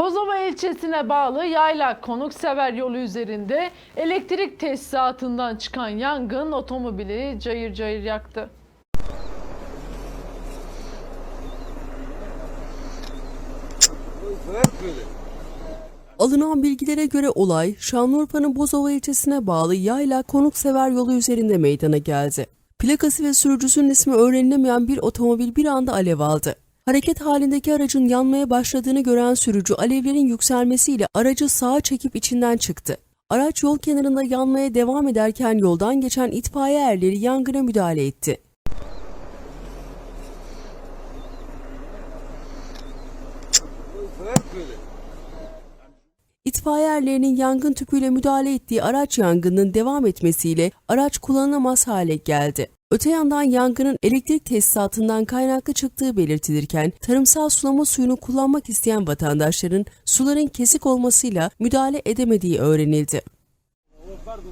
Bozova ilçesine bağlı Yayla Konuksever yolu üzerinde elektrik tesisatından çıkan yangın otomobili cayır cayır yaktı. Alınan bilgilere göre olay Şanlıurfa'nın Bozova ilçesine bağlı Yayla Konuksever yolu üzerinde meydana geldi. Plakası ve sürücüsünün ismi öğrenilemeyen bir otomobil bir anda alev aldı. Hareket halindeki aracın yanmaya başladığını gören sürücü alevlerin yükselmesiyle aracı sağa çekip içinden çıktı. Araç yol kenarında yanmaya devam ederken yoldan geçen itfaiye erleri yangına müdahale etti. İtfaiye erlerinin yangın tüpüyle müdahale ettiği araç yangının devam etmesiyle araç kullanılamaz hale geldi. Öte yandan yangının elektrik tesisatından kaynaklı çıktığı belirtilirken tarımsal sulama suyunu kullanmak isteyen vatandaşların suların kesik olmasıyla müdahale edemediği öğrenildi. Pardon,